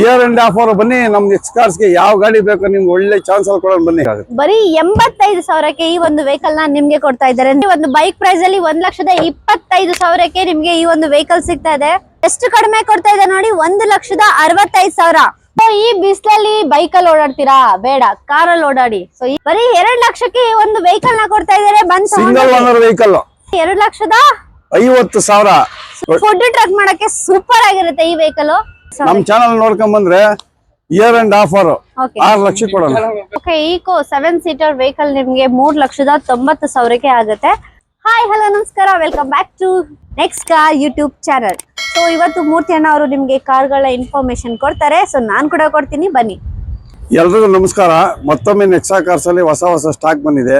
Year and offer ಬನ್ನಿ ನಮ್ next ಕಾರ್ಸ್ಗೆ ಯಾವ ಗಾಡಿ ಬೇಕೋ ನಿಮ್ಗೆ ಒಳ್ಳೆ ಚಾನ್ಸ್ ಅಲ್ಲಿ ಕೊಡೋಣ ಬನ್ನಿ. ಬರೀ ಎಂಬತ್ತೈದು ಸಾವಿರಕ್ಕೆ ಈ ಒಂದು ವೆಹಿಕಲ್ನ ನಿಮ್ಗೆ ಕೊಡ್ತಾ ಇದ್ದಾರೆ. ಒಂದು ಬೈಕ್ ಪ್ರೈಸ್ ಅಲ್ಲಿ ಒಂದ್ ಲಕ್ಷದ ಇಪ್ಪತ್ತೈದು ಸಾವಿರಕ್ಕೆ ನಿಮ್ಗೆ ಈ ಒಂದು ವೆಹಿಕಲ್ ಸಿಗ್ತಾ ಇದೆ. ಎಷ್ಟು ಕಡಿಮೆ ಕೊಡ್ತಾ ಇದೆ ನೋಡಿ ಒಂದು ಲಕ್ಷದ ಅರವತ್ತೈದು ಸಾವಿರ. ಈ ಬಿಸಿಲಲ್ಲಿ ಬೈಕ್ ಅಲ್ಲಿ ಓಡಾಡ್ತೀರಾ? ಬೇಡ ಕಾರಲ್ಲಿ ಓಡಾಡಿ. ಸೊ ಬರೀ ಎರಡ್ ಲಕ್ಷಕ್ಕೆ ಈ ಒಂದು ವೆಹಿಕಲ್ನ ಕೊಡ್ತಾ ಇದ್ದಾರೆ ಬಂದ್ ಸಿಂಗಲ್ ಓನರ್ ವೆಹಿಕಲ್ ಎರಡ್ ಲಕ್ಷದ ಐವತ್ತು ಸಾವಿರ. ಫುಡ್ ಟ್ರಕ್ ಮಾಡಕ್ಕೆ ಸೂಪರ್ ಆಗಿರುತ್ತೆ ಈ ವೆಹಿಕಲ್ ನಮ್ ಚಾನಲ್ ನೋಡ್ಕೊಂಡ್ ಬಂದ್ರೆ ಇಯರ್ ಅಂಡ್ ಆಫರ್ ಆರ್ ಲಕ್ಷ ಕೊಡೋಣ. Okay Eeco seven seater vehicle ನಿಮ್ಗೆ ಮೂರ್ ಲಕ್ಷದ ತೊಂಬತ್ತು ಸಾವಿರಕ್ಕೆ ಆಗುತ್ತೆ. ಹಾಯ್ ಹಲೋ ನಮಸ್ಕಾರ. Welcome back to next car YouTube channel so ಇವತ್ತು ಮೂರ್ತಿ ಅಣ್ಣ ಅವರು ನಿಮ್ಗೆ ಕಾರ್ಗಳ ಇನ್ಫಾರ್ಮೇಶನ್ ಕೊಡ್ತಾರೆ. ಸೊ ನಾನ್ ಕೂಡ ಕೊಡ್ತೀನಿ. ಬನ್ನಿ. ಎಲ್ರಿಗೂ ನಮಸ್ಕಾರ. ಮತ್ತೊಮ್ಮೆ ನೆಕ್ಸಾ ಕಾರ್ಸ್ ಅಲ್ಲಿ ಹೊಸ ಹೊಸ ಸ್ಟಾಕ್ ಬಂದಿದೆ.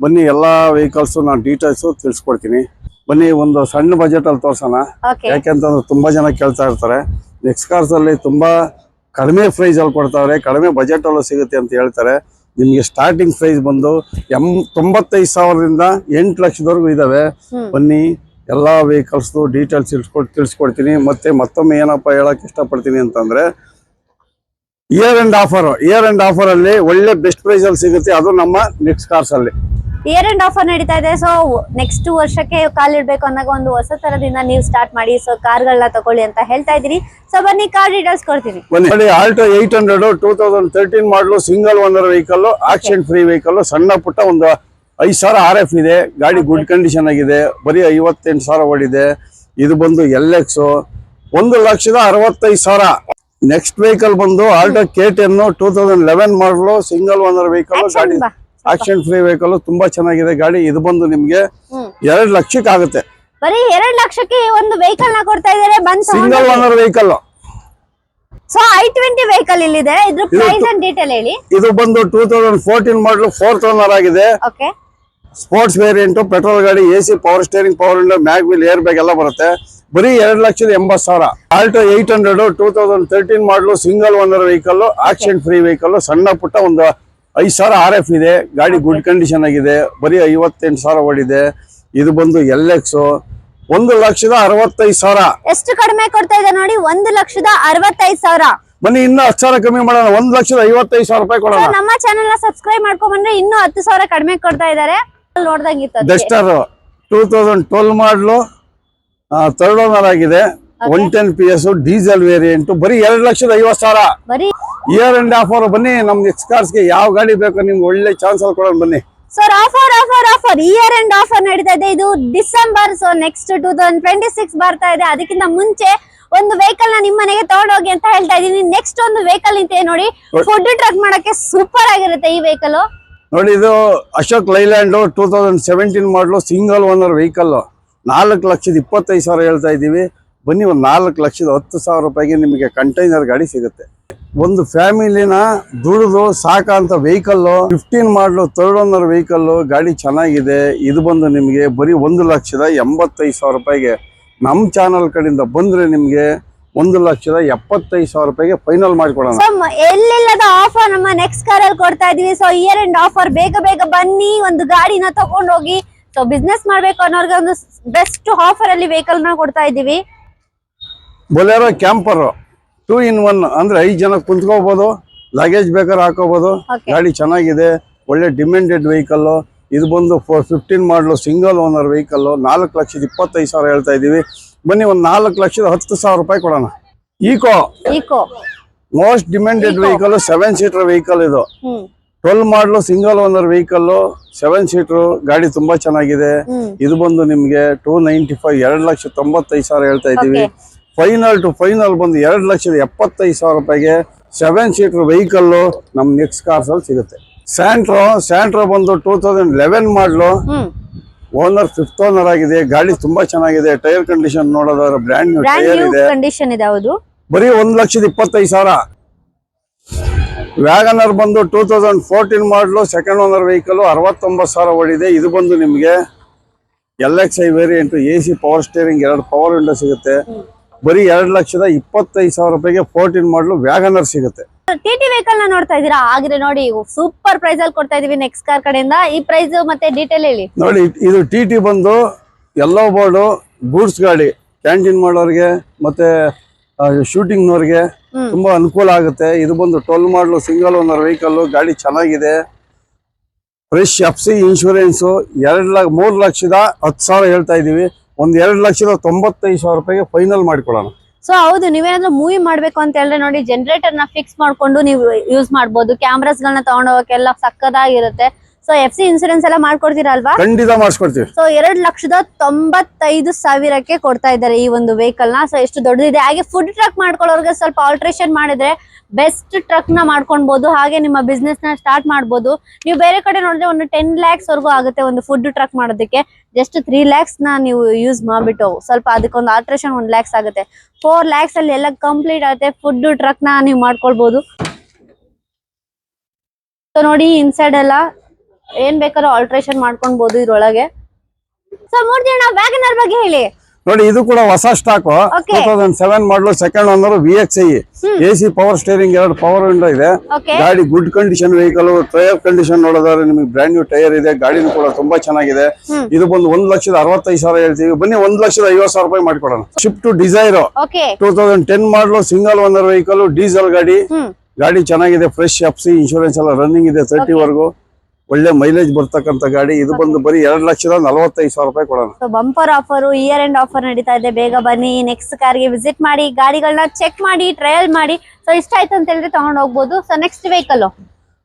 ಬನ್ನಿ ಎಲ್ಲಾ ವೆಹಿಕಲ್ಸ್ ನಾನು ಡೀಟೇಲ್ಸ್ ತಿಳಿಸ್ಕೊಡ್ತೀನಿ. ಬನ್ನಿ ಒಂದು ಸಣ್ಣ ಬಜೆಟ್ ಅಲ್ಲಿ ತೋರ್ಸೋಣ. ಓಕೆ ಯಾಕೆಂತಂದ್ರೆ ತುಂಬಾ ಜನ ಕೇಳ್ತಾ ಇರ್ತಾರೆ. ನೆಕ್ಸ್ಟ್ ಕಾರ್ಸ್ ಅಲ್ಲಿ ತುಂಬಾ ಕಡಿಮೆ ಪ್ರೈಸ್ ಅಲ್ಲಿ ಕೊಡ್ತಾವ್ರೆ ಕಡಿಮೆ ಬಜೆಟ್ ಅಲ್ಲೂ ಸಿಗುತ್ತೆ ಅಂತ ಹೇಳ್ತಾರೆ. ನಿಮ್ಗೆ ಸ್ಟಾರ್ಟಿಂಗ್ ಪ್ರೈಸ್ ಬಂದು ಎಂ ತೊಂಬತ್ತೈದು ಸಾವಿರದಿಂದ ಎಂಟು ಲಕ್ಷದವರೆಗೂ ಇದಾವೆ. ಬನ್ನಿ ಎಲ್ಲಾ ವೆಹಿಕಲ್ಸ್ ಡೀಟೇಲ್ಸ್ ಇಟ್ಕೊಟ್ಟು ತಿಳಿಸ್ಕೊಡ್ತೀನಿ. ಮತ್ತೆ ಮತ್ತೊಮ್ಮೆ ಏನಪ್ಪ ಹೇಳಕ್ ಇಷ್ಟಪಡ್ತೀನಿ ಅಂತಂದ್ರೆ year end offer year end offer ಅಲ್ಲಿ ಒಳ್ಳೆ ಬೆಸ್ಟ್ ಪ್ರೈಸ್ ಅಲ್ಲಿ ಸಿಗುತ್ತೆ. ಅದು ನಮ್ಮ ನೆಕ್ಸ್ಟ್ ಕಾರ್ಸ್ ಅಲ್ಲಿ. ಇಯರ್ ಅಂಡ್ ಆಫರ್ ನಡೀತಾ ಇದೆ. ಸೊ ನೆಕ್ಸ್ಟ್ ವರ್ಷಕ್ಕೆ ಕಾಲಿಡ್ಬೇಕು ಅನ್ನೋ ಒಂದು ಹೊಸ ತರದಿಂದ ನೀವು ಸ್ಟಾರ್ಟ್ ಮಾಡಿ. ಸೊ ಕಾರ್ಗಳನ್ನ ತಗೊಳ್ಳಿ ಅಂತ ಹೇಳ್ತಾ ಇದೀನಿ ಸೊ ಬನ್ನಿ ಕಾರ್ ಡೀಟೇಲ್ಸ್ ಕೊಡ್ತೀನಿ. ಬನ್ನಿ Alto eight hundred two thousand thirteen model single owner vehicle accident free vehicle ಸಣ್ಣ ಪುಟ್ಟ ಒಂದು ಐದು ಸಾವಿರ ಆರ್ ಎಫ್ ಇದೆ. ಗಾಡಿ ಗುಡ್ ಕಂಡೀಷನ್ ಆಗಿದೆ. ಬರೀ ಐವತ್ತೆಂಟು ಸಾವಿರ ಓಡಿದೆ. ಇದು ಬಂದು ಎಲ್ ಎಕ್ಸ್ ಒಂದು ಲಕ್ಷದ ಅರವತ್ತೈದು ಸಾವಿರ. ನೆಕ್ಸ್ಟ್ ವೆಹಿಕಲ್ ಬಂದು Alto K ten two thousand eleven model single owner vehicle ಗಾಡಿ ಆಕ್ಷನ್ ಫ್ರೀ ವೆಹಿಕಲ್ ತುಂಬಾ ಚೆನ್ನಾಗಿದೆ. ಗಾಡಿ ಇದು ಬಂದು ನಿಮ್ಗೆ ಎರಡ್ ಲಕ್ಷಕ್ಕೆ ಆಗುತ್ತೆ. ಬರೀ ಎರಡ್ ಲಕ್ಷಕ್ಕೆ ಒಂದು ವೆಹಿಕಲ್ನ ಕೊಡ್ತಾ ಇದಾರೆ single owner vehicle so i twenty vehicle ಇಲ್ಲಿದೆ. ಇದ್ರ ಪ್ರೈಸ್ ಅಂಡ್ ಡೀಟೇಲ್ ಹೇಳಿ. ಇದು ಬಂದು two thousand fourteen model fourth owner ಆಗಿದೆ. ಓಕೆ ಸ್ಪೋರ್ಟ್ಸ್ ವೇರಿಯಂಟ್ ಪೆಟ್ರೋಲ್ ಗಾಡಿ A C power steering power window mag wheel air bag ಎಲ್ಲ ಬರುತ್ತೆ. ಬರೀ ಎರಡ್ ಲಕ್ಷದ ಎಂಬತ್ ಸಾವಿರ. Alto eight hundred two thousand thirteen model single owner vehicle accident free vehicle ಸಣ್ಣ ಪುಟ್ಟ ಒಂದು ಐದು ಸಾವಿರ ಆರ್ ಎಫ್ ಇದೆ ಗಾಡಿ ಗುಡ್ ಕಂಡೀಷನ್ ಆಗಿದೆ ಬರೀ ಐವತ್ತೆಂಟು ಸಾವಿರ ಓಡಿದೆ ಇದು ಬಂದು ಎಲ್ ಎಕ್ಸ್ ಒಂದು ಲಕ್ಷದ ಅರವತ್ತೈದು ಸಾವಿರ. ಎಷ್ಟು ಕಡಿಮೆ ಕೊಡ್ತಾ ಇದೆ ನೋಡಿ ಒಂದು ಲಕ್ಷದ ಅರವತ್ತೈದು ಸಾವಿರ. ಬನ್ನಿ ಇನ್ನೂ ಹತ್ತು ಸಾವಿರ ಕಮ್ಮಿ ಮಾಡೋಣ. ಒಂದು ಲಕ್ಷದ ಐವತ್ತೈದು ಸಾವಿರ ರೂಪಾಯಿ ಕೊಡೋಣ. ನಮ್ಮ ಚಾನೆಲ್ ಸಬ್ಸ್ಕ್ರೈಬ್ ಮಾಡ್ಕೊಂಡ್ ಬಂದ್ರೆ ಇನ್ನೂ ಹತ್ತು ಸಾವಿರ ಕಡಿಮೆ ಕೊಡ್ತಾ ಇದ್ದಾರೆ ನೋಡ್ದಂಗಿತ್ತು. Duster two thousand twelve model third owner ಆಗಿದೆ. One ten P S diesel variant ಬರೀ ಎರಡು ಲಕ್ಷದ ಐವತ್ ಸಾವಿರ. ಬರೀ ಇಯರ್ ಅಂಡ್ ಆಫರ್ ಬನ್ನಿ ನಮ್ ಕಾರ್ಸ್ಗೆ ಯಾವ ಗಾಡಿ ಬೇಕೋ ನಿಮ್ಗೆ ಒಳ್ಳೆ ಚಾನ್ಸ್ ಅಲ್ಲಿ ಕೊಡೋಣ ಬನ್ನಿ. Sir offer offer offer year end offer ನಡೀತಾ ಇದೆ. ಇದು December so next two thousand twenty six ಬರ್ತಾ ಇದೆ. ಅದಕ್ಕಿಂತ ಮುಂಚೆ ಒಂದು ವೆಹಿಕಲ್ನ ನಿಮ್ಮ ಮನೆಗೆ ತಗೊಂಡೋಗಿ ಅಂತ ಹೇಳ್ತಾ ಇದೀನಿ ನೆಕ್ಸ್ಟ್ ಒಂದು ವೆಹಿಕಲ್ ನಿಂತಿದೆ ನೋಡಿ ಫುಡ್ ಟ್ರಕ್ ಮಾಡಕ್ಕೆ ಸೂಪರ್ ಆಗಿರುತ್ತೆ ಈ ವೆಹಿಕಲ್ ನೋಡಿ ಇದು Ashok Leyland two thousand seventeen model single owner vehicle ನಾಲ್ಕು ಲಕ್ಷದ ಇಪ್ಪತ್ತೈದು ಸಾವಿರ ಹೇಳ್ತಾ ಇದ್ದೀವಿ. ಬನ್ನಿ ಒಂದು ನಾಲ್ಕು ಲಕ್ಷದ ಹತ್ತು ಸಾವಿರ ರೂಪಾಯಿಗೆ ನಿಮಗೆ ಕಂಟೈನರ್ ಗಾಡಿ ಸಿಗುತ್ತೆ. ಒಂದು ಫ್ಯಾಮಿಲಿನ ದುಡಿದು ಸಾಕಂತ vehicle fifteen model third owner vehicle ಗಾಡಿ ಚೆನ್ನಾಗಿದೆ. ಇದು ಬಂದು ನಿಮಗೆ ಬರೀ ಒಂದು ಲಕ್ಷದ ಎಂಬತ್ತೈದು ಸಾವಿರ ರೂಪಾಯಿಗೆ. ನಮ್ಮ ಚಾನಲ್ ಕಡೆಯಿಂದ ಬಂದ್ರೆ ನಿಮಗೆ ಒಂದು ಲಕ್ಷದ ಎಪ್ಪತ್ತೈದು ಸಾವಿರ ರೂಪಾಯಿಗೆ ಫೈನಲ್ ಮಾಡಿಕೊಡೋಣ. ಎಲ್ಲಿಲ್ಲದ ಆಫರ್ ನಮ್ಮ ನೆಕ್ಸ್ಟ್ ಕಾರ್ ಅಲ್ಲಿ ಕೊಡ್ತಾ ಇದೀವಿ ಸೊ ಇಯರ್ ಎಂಡ್ ಆಫರ್ ಬೇಗ ಬೇಗ ಬನ್ನಿ, ಒಂದು ಗಾಡಿನ ತಗೊಂಡೋಗಿ. ಸೊ ಬಿಸ್ನೆಸ್ ಮಾಡ್ಬೇಕು ಅನ್ನೋರ್ಗೆ ಒಂದು ಬೆಸ್ಟ್ ಆಫರ್ ಅಲ್ಲಿ ವೆಹಿಕಲ್ನ ಕೊಡ್ತಾ ಇದೀವಿ Bolero camper two in one ಅಂದ್ರೆ ಐದು ಜನ ಕುಂತ್ಕೋಬಹುದು ಲಗೇಜ್ ಬೇಕಾದ್ರೆ ಹಾಕೋಬಹುದು. ಗಾಡಿ ಚೆನ್ನಾಗಿದೆ ಒಳ್ಳೆ ಡಿಮ್ಯಾಂಡೆಡ್ ವೆಹಿಕಲ್ ಇದು ಬಂದು four fifteen model single owner vehicle ನಾಲ್ಕು ಲಕ್ಷದ ಇಪ್ಪತ್ತೈದು ಸಾವಿರ ಹೇಳ್ತಾ ಇದ್ದೀವಿ ಬನ್ನಿ ಒಂದು ನಾಲ್ಕು ಲಕ್ಷದ ಹತ್ತು ಸಾವಿರ ರೂಪಾಯಿ ಕೊಡೋಣ. Eeco Eeco most demanded vehicle seven seater vehicle ಇದು. Twelve model single owner vehicle seven seater ಗಾಡಿ ತುಂಬಾ ಚೆನ್ನಾಗಿದೆ. ಇದು ಬಂದು ನಿಮ್ಗೆ ಟೂ ನೈಂಟಿ ಫೈವ್ ಎರಡು ಲಕ್ಷ ತೊಂಬತ್ತೈದು ಸಾವಿರ ಹೇಳ್ತಾ ಇದ್ದೀವಿ Okay. ಫೈನಲ್ ಟು ಫೈನಲ್ ಬಂದು ಎರಡು ಲಕ್ಷದ ಎಪ್ಪತ್ತೈದು ಸಾವಿರ ರೂಪಾಯಿಗೆ ಸೆವೆನ್ ಸೀಟರ್ ವೆಹಿಕಲ್ ನಮ್ ನೆಕ್ಸ್ಟ್ ಕಾರ್ಸ್ ಅಲ್ಲಿ ಸಿಗುತ್ತೆ. ಸ್ಯಾಂಟ್ರೋ ಸ್ಯಾಂಟ್ರೋ ಬಂದು two thousand eleven model owner fifth owner ಆಗಿದೆ. ಗಾಡಿ ತುಂಬಾ ಚೆನ್ನಾಗಿದೆ. ಟೈರ್ ಕಂಡೀಷನ್ ನೋಡೋದಾದ್ರೆ ಬ್ರ್ಯಾಂಡ್ ನ್ಯೂ ಟೈರ್ ಇದೆ. ಕಂಡೀಷನ್ ಇದೆ ಹೌದು. ಬರೀ ಒಂದ್ ಲಕ್ಷದ ಇಪ್ಪತ್ತೈದು ಸಾವಿರ. ವ್ಯಾಗನರ್ ಬಂದು two thousand fourteen model second owner vehicle ಅರವತ್ತೊಂಬತ್ತು ಸಾವಿರ ಓಡಿದೆ. ಇದು ಬಂದು ನಿಮಗೆ L X I variant A C power steering ಎರಡು ಪವರ್ ವಿಂಡೋ ಸಿಗುತ್ತೆ. ಬರೀ ಎರಡು ಲಕ್ಷದ ಇಪ್ಪತ್ತೈದು ಸಾವಿರ ರೂಪಾಯಿಗೆ ಫೋರ್ಟೀನ್ ಮಾಡಲು ವ್ಯಾಗನರ್ ಸಿಗುತ್ತೆ. ಟಿ ಟಿ ವೆಹಿಕಲ್ನ ನೋಡ್ತಾ ಇದೀರಾ ಆಗ್ರೆ ನೋಡಿ ಸೂಪರ್ ಪ್ರೈಸ್ ಅಲ್ಲಿ ಕೊಡ್ತಾ ಇದೀವಿ ನೆಕ್ಸ್ಟ್ ಕಾರ್ ಕಡೆಯಿಂದ. ಈ ಪ್ರೈಸ್ ಮತ್ತೆ ಡೀಟೇಲ್ ಹೇಳಿ. ನೋಡಿ ಇದು ಟಿ ಟಿ ಬಂದು ಎಲ್ಲೋ ಬೋರ್ಡು ಗೂಡ್ಸ್ ಗಾಡಿ ಕ್ಯಾಂಟೀನ್ ಮಾಡೋರಿಗೆ ಮತ್ತೆ ಶೂಟಿಂಗ್ನವ್ರಿಗೆ ನವರಿಗೆ ತುಂಬಾ ಅನುಕೂಲ ಆಗುತ್ತೆ. ಇದು ಬಂದು ಟೋಲ್ ಮಾಡಲು ಸಿಂಗಲ್ ಓನರ್ ವೆಹಿಕಲ್ ಗಾಡಿ ಚೆನ್ನಾಗಿದೆ. ಫ್ರೆಶ್ ಎಫ್ ಸಿ ಇನ್ಶೂರೆನ್ಸ್ ಎರಡು ಲಕ್ಷ ಮೂರು ಲಕ್ಷದ ಹತ್ತು ಸಾವಿರ ಹೇಳ್ತಾ ಇದೀವಿ. ಒಂದ್ ಎರಡ್ ಲಕ್ಷದ ತೊಂಬತ್ತೈದು ಸಾವಿರ ರೂಪಾಯಿಗೆ ಫೈನಲ್ ಮಾಡ್ಕೊಳ್ಳೋಣ. ಸೊ ಹೌದು, ನೀವೇನಾದ್ರೂ ಮೂವಿ ಮಾಡ್ಬೇಕು ಅಂತ ಹೇಳಿದ್ರೆ ನೋಡಿ ಜನರೇಟರ್ನ ಫಿಕ್ಸ್ ಮಾಡ್ಕೊಂಡು ನೀವು ಯೂಸ್ ಮಾಡ್ಬೋದು. ಕ್ಯಾಮ್ರಾಸ್ ಗಳನ್ನ ತಗೊಂಡೋಗಕ್ಕೆಲ್ಲ ಸಕ್ಕದಾಗಿರುತ್ತೆ ಸೊ ಎಫ್ ಸಿ ಇನ್ಸೂರೆನ್ಸ್ ಎಲ್ಲ ಮಾಡ್ಕೊಡ್ತೀರಾ ಅಲ್ವಾ ಖಂಡಿತ ಮಾಡಿಸ್ಕೊಡ್ತೀವಿ. ಸೊ ಎರಡು ಲಕ್ಷದ ತೊಂಬತ್ತೈದು ಸಾವಿರಕ್ಕೆ ಕೊಡ್ತಾ ಇದ್ದಾರೆ ಈ ಒಂದು ವೆಹಿಕಲ್ನ. ಸೊ ಎಷ್ಟು ದೊಡ್ಡದಿದೆ. ಹಾಗೆ ಫುಡ್ ಟ್ರಕ್ ಮಾಡ್ಕೊಳ್ಳೋರ್ಗೆ ಸ್ವಲ್ಪ ಆಲ್ಟ್ರೇಷನ್ ಮಾಡಿದ್ರೆ ಬೆಸ್ಟ್ ಟ್ರಕ್ನ ಮಾಡ್ಕೊಳ್ಬಹುದು ಹಾಗೆ ನಿಮ್ಮ ಬಿಸ್ನೆಸ್ನ ಸ್ಟಾರ್ಟ್ ಮಾಡಬಹುದು ನೀವು ಬೇರೆ ಕಡೆ ನೋಡಿದ್ರೆ ಒಂದು ಟೆನ್ ಲ್ಯಾಕ್ಸ್ ವರ್ಗೂ ಆಗುತ್ತೆ ಒಂದು ಫುಡ್ ಟ್ರಕ್ ಮಾಡೋದಕ್ಕೆ. ಜಸ್ಟ್ ತ್ರೀ ಲ್ಯಾಕ್ಸ್ನ ನೀವು ಯೂಸ್ ಮಾಡ್ಬಿಟ್ಟು ಸ್ವಲ್ಪ ಅದಕ್ಕೊಂದು ಆಲ್ಟ್ರೇಷನ್ ಒಂದ್ ಲ್ಯಾಕ್ಸ್ ಆಗುತ್ತೆ. ಫೋರ್ ಲ್ಯಾಕ್ಸ್ ಅಲ್ಲಿ ಎಲ್ಲ ಕಂಪ್ಲೀಟ್ ಆಗುತ್ತೆ. ಫುಡ್ ಟ್ರಕ್ನ ನೀವು ಮಾಡ್ಕೊಳ್ಬಹುದು ಸೊ ನೋಡಿ ಇನ್ಸೈಡ್ ಎಲ್ಲ ಏನ್ ಬೇಕಾದ್ರೂ ಆಲ್ಟ್ರೇಷನ್ ಮಾಡ್ಕೊಳ್ಬಹುದು ಇದ್ರೊಳಗೆ. ಸೊ ಮೂರ್ ಜನ ವ್ಯಾಗನರ್ ಬಗ್ಗೆ ಹೇಳಿ. ನೋಡಿ ಇದು ಕೂಡ ಹೊಸ stock. Two thousand seven model second owner V X I A C power steering ಎರಡು ಪವರ್ ವಿಂಡೋ ಇದೆ. ಗಾಡಿ good condition vehicle tyre condition ನೋಡೋದಾದ್ರೆ ನಿಮಗೆ ಬ್ರ್ಯಾಂಡ್ ನ್ಯೂ ಟೈರ್ ಇದೆ. ಗಾಡಿನೂ ಕೂಡ ತುಂಬಾ ಚೆನ್ನಾಗಿದೆ. ಇದು ಬಂದು ಒಂದ್ ಲಕ್ಷದ ಅರವತ್ತೈದು ಸಾವಿರ ಹೇಳ್ತೀವಿ. ಬನ್ನಿ ಒಂದ್ ಲಕ್ಷದ ಐವತ್ತು ಸಾವಿರ ರೂಪಾಯಿ ಮಾಡ್ಕೊಡೋಣ. Swift Dzire two thousand ten model single owner vehicle diesel ಗಾಡಿ. ಗಾಡಿ ಚೆನ್ನಾಗಿದೆ ಫ್ರೆಶ್ ಎಫ್ ಸಿ ಇನ್ಶೂರೆನ್ಸ್ ಎಲ್ಲ ರನ್ನಿಂಗ್ ಇದೆ ತರ್ಟಿ ವರೆಗೂ. ಒಳ್ಳೆ ಮೈಲೇಜ್ ಬರ್ತಕ್ಕಂತ ಗಾಡಿ. ಇದು ಬಂದು ಬರೀ ಎರಡ್ ಲಕ್ಷದ ನಲವತ್ತೈದು ಸಾವಿರ ರೂಪಾಯಿ ಕೊಡೋಣ. So bumper offer year end offer ನಡೀತಾ ಇದೆ. ಬೇಗ ಬನ್ನಿ ನೆಕ್ಸ್ಟ್ ಕಾರ್ಗೆ ವಿಸಿಟ್ ಮಾಡಿ ಗಾಡಿಗಳನ್ನ ಚೆಕ್ ಮಾಡಿ ಟ್ರಯಲ್ ಮಾಡಿ. ಸೊ ಇಷ್ಟ ಆಯ್ತು ಅಂತ ಹೇಳಿದ್ರೆ ತಗೊಂಡ್ ಹೋಗ್ಬೋದು. ಸೊ ನೆಕ್ಸ್ಟ್ ವೆಹಿಕಲ್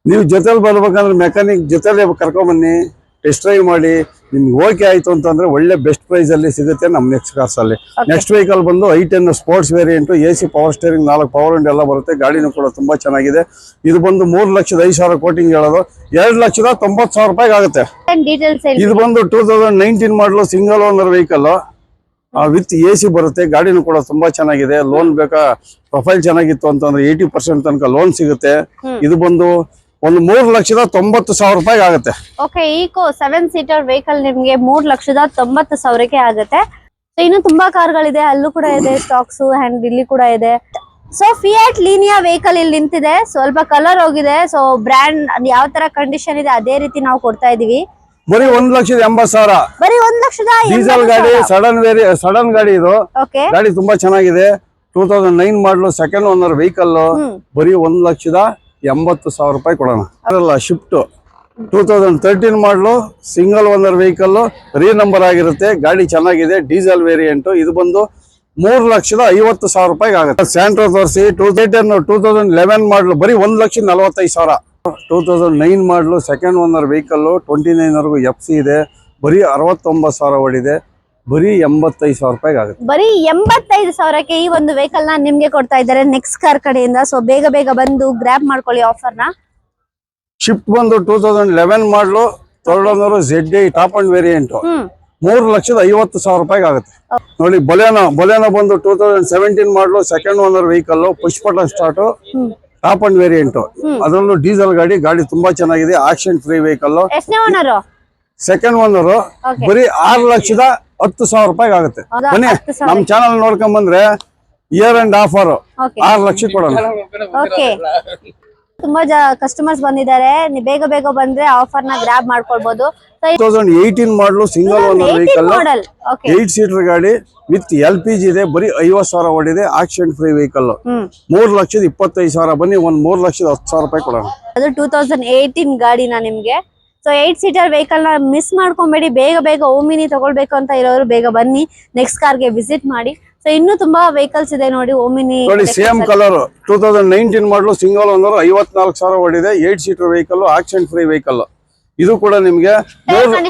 ನೀವು ಜೊತೆಲಿ ಬರ್ಬೇಕಂದ್ರೆ ಮೆಕ್ಯಾನಿಕ್ ಜೊತೆಲೆ ಕರ್ಕೊಂಡ್ ಬನ್ನಿ. ಟೆಸ್ಟ್ ಡ್ರೈವ್ ಮಾಡಿ ನಿಮ್ಗೆ ಓಕೆ ಆಯ್ತು ಅಂತಂದ್ರೆ ಒಳ್ಳೆ ಬೆಸ್ಟ್ ಪ್ರೈಸ್ ಅಲ್ಲಿ ಸಿಗುತ್ತೆ ನಮ್ಮ ನೆಕ್ಸ್ಟ್ ಕಾರ್ಸ್ ಅಲ್ಲಿ. ನೆಕ್ಸ್ಟ್ ವೆಹಿಕಲ್ ಬಂದು I ten sports variant A C power steering ನಾಲ್ಕು ಪವರ್ ಅಂಡ್ ಎಲ್ಲ ಬರುತ್ತೆ. ಗಾಡಿನೂ ಕೂಡ ತುಂಬಾ ಚೆನ್ನಾಗಿದೆ. ಇದು ಬಂದು ಮೂರು ಲಕ್ಷದ ಐದು ಸಾವಿರ ಕೋಟಿಂಗ್ ಹೇಳೋದು. ಎರಡು ಲಕ್ಷದ ತೊಂಬತ್ತು ಸಾವಿರ ರೂಪಾಯಿಗೆ ಆಗುತ್ತೆ. ಇದು ಬಂದು two thousand nineteen model single owner vehicle with A C ಬರುತ್ತೆ. ಗಾಡಿನೂ ಕೂಡ ತುಂಬಾ ಚೆನ್ನಾಗಿದೆ. ಲೋನ್ ಬೇಕಾ? ಪ್ರೊಫೈಲ್ ಚೆನ್ನಾಗಿತ್ತು ಅಂತಂದ್ರೆ ಏಯ್ಟಿ ಪರ್ಸೆಂಟ್ ತನಕ ಲೋನ್ ಸಿಗುತ್ತೆ. ಇದು ಬಂದು ಒಂದು ಮೂರು ಲಕ್ಷದ ತೊಂಬತ್ತು ಸಾವಿರ ರೂಪಾಯಿ ಆಗುತ್ತೆ. Okay Eeco seven seater vehicle ನಿಮ್ಗೆ ಮೂರ್ ಲಕ್ಷದ ತೊಂಬತ್ತು ಸಾವಿರಕ್ಕೆ ಆಗುತ್ತೆ. ಸೊ ಇನ್ನು ತುಂಬಾ ಕಾರ್ಗಳಿದೆ. ಅಲ್ಲೂ ಕೂಡ ಇದೆ ಸ್ಟಾಕ್ಸ್ ಅಂಡ್ ಇಲ್ಲಿ ಕೂಡ ಇದೆ. ಸೊ ಫಿಯಾಟ್ ಲೀನಿಯಾ ವೆಹಿಕಲ್ ಇಲ್ಲಿ ನಿಂತಿದೆ. ಸ್ವಲ್ಪ ಕಲರ್ ಹೋಗಿದೆ. ಸೊ ಬ್ರ್ಯಾಂಡ್ ಯಾವ ತರ ಕಂಡೀಷನ್ ಇದೆ ಅದೇ ರೀತಿ ನಾವು ಕೊಡ್ತಾ ಇದೀವಿ ಬರೀ ಒಂದ್ ಲಕ್ಷದ ಎಂಬತ್ ಸಾವಿರ. ಬರೀ ಒಂದ್ ಲಕ್ಷದ ಡೀಸೆಲ್ ಗಾಡಿ ಸಡನ್ ವೇರಿ ಸಡನ್ ಗಾಡಿ ಇದು. ಓಕೆ ಗಾಡಿ ತುಂಬಾ ಚೆನ್ನಾಗಿದೆ. Two thousand nine model second owner vehicle ಬರೀ ಒಂದ್ ಲಕ್ಷದ ಎಂಬತ್ತು ಸಾವಿರ ರೂಪಾಯಿ ಕೊಡೋಣ. ಅದಲ್ಲ Swift. Two thousand thirteen model single owner vehicle renumber ಆಗಿರುತ್ತೆ, ಗಾಡಿ ಚೆನ್ನಾಗಿದೆ ಡೀಸೆಲ್ ವೇರಿಯಂಟು ಇದು ಬಂದು ಮೂರು ಲಕ್ಷದ ಐವತ್ತು ಸಾವಿರ ರೂಪಾಯಿಗೆ ಆಗುತ್ತೆ. ಸ್ಯಾಂಟ್ರೋ ತೋರಿಸಿ ಟೂ ತರ್ಟಿಯನ್ನು ಟೂ ತೌಸಂಡ್ ಲೆವೆನ್ ಮಾಡಲು ಬರೀ ಒಂದು ಲಕ್ಷದ ನಲವತ್ತೈದು ಸಾವಿರ. Two thousand nine model second owner vehicle twenty ನೈನ್ವರೆಗೂ F C ಇದೆ, ಬರೀ ಅರವತ್ತೊಂಬತ್ತು ಸಾವಿರ ಓಡಿದೆ. ಬರೀ ಎಂಬತ್ತೈದು ಸಾವಿರ ರೂಪಾಯಿಗೆ ಆಗುತ್ತೆ. ಬರೀ ಎಂಬತ್ತೈದು ಸಾವಿರಕ್ಕೆ ಈ ಒಂದು ವೆಹಿಕಲ್ನ ನಿಮ್ಗೆ ಕೊಡ್ತಾ ಇದ್ದಾರೆ ನೆಕ್ಸ್ಟ್ ಕಾರ್ ಕಡೆಯಿಂದ. ಸೊ ಬೇಗ ಬೇಗ ಬಂದು ಗ್ರಾಪ್ ಮಾಡ್ಕೊಳ್ಳಿ ಆಫರ್ನ. ಶಿಫ್ಟ್ ಬಂದು two thousand eleven model owner Z I top end variant ಮೂರು ಲಕ್ಷದ ಐವತ್ತು ಸಾವಿರ ರೂಪಾಯಿಗೆ ಆಗುತ್ತೆ. ನೋಡಿ ಬೊಲೆನೋ ಬೊಲೆನೋ ಬಂದು two thousand seventeen model second owner vehicle push button start top end variant ಅದರಲ್ಲೂ ಡೀಸೆಲ್ ಗಾಡಿ ಗಾಡಿ ತುಂಬಾ ಚೆನ್ನಾಗಿದೆ accident free vehicle second owner Okay. ಬರೀ ಆರು ಲಕ್ಷದ ಹತ್ತು ಸಾವಿರ ರೂಪಾಯಿ ಆಗುತ್ತೆ? ಬನ್ನಿ. ನಮ್ ಚಾನಲ್ ನೋಡ್ಕೊಂಡ್ ಬಂದ್ರೆ ಇಯರ್ ಅಂಡ್ ಆಫರ್ ಆರು ಲಕ್ಷ ಕೊಡೋಣ. ತುಂಬಾ ಕಸ್ಟಮರ್ಸ್ ಬಂದಿದ್ದಾರೆ. ಬೇಗ ಬೇಗ ಬಂದ್ರೆ ಆಫರ್ನ ಗ್ರಾಬ್ ಮಾಡ್ಕೊಳ್ಬಹುದು thousand eighteen model single owner vehicle eight seater ಗಾಡಿ ವಿತ್ ಎಲ್ ಪಿ ಜಿ ಇದೆ ಬರೀ ಐವತ್ ಸಾವಿರ ಓಡಿದೆ ಆಕ್ಸಿಡೆಂಟ್ ಫ್ರೀ ವೆಹಿಕಲ್ ಮೂರ್ ಲಕ್ಷದ ಇಪ್ಪತ್ತೈದು ಸಾವಿರ ಬನ್ನಿ ಒಂದ್ ಮೂರ್ ಲಕ್ಷದ ಹತ್ತು ಸಾವಿರ ರೂಪಾಯಿ ಕೊಡೋಣ. ಅದು ಟೂ ತೌಸಂಡ್ ಏಯ್ಟೀನ್ ಗಾಡಿನ ನಿಮ್ಗೆ? ಸೊ ಏಟ್ ಸೀಟರ್ ವೆಹಿಕಲ್ನ ಮಿಸ್ ಮಾಡ್ಕೊಂಬೇಡಿ. ಬೇಗ ಬೇಗ ಓಮಿನಿ ತಗೊಳ್ಬೇಕು ಅಂತ ಇರೋರು ಬೇಗ ಬನ್ನಿ. ನೆಕ್ಸ್ಟ್ ಕಾರ್ಗೆ ವಿಸಿಟ್ ಮಾಡಿ. ಸೊ ಇನ್ನೂ ತುಂಬಾ ವೆಹಿಕಲ್ಸ್ ಇದೆ ನೋಡಿ ಓಮಿನಿ ನೋಡಿ same colour two thousand nineteen model single owner ಐವತ್ನಾಲ್ಕು ಸಾವಿರ ಓಡಿದೆ. Eight seater vehicle accident free vehicle ಇದು ಕೂಡ ನಿಮ್ಗೆ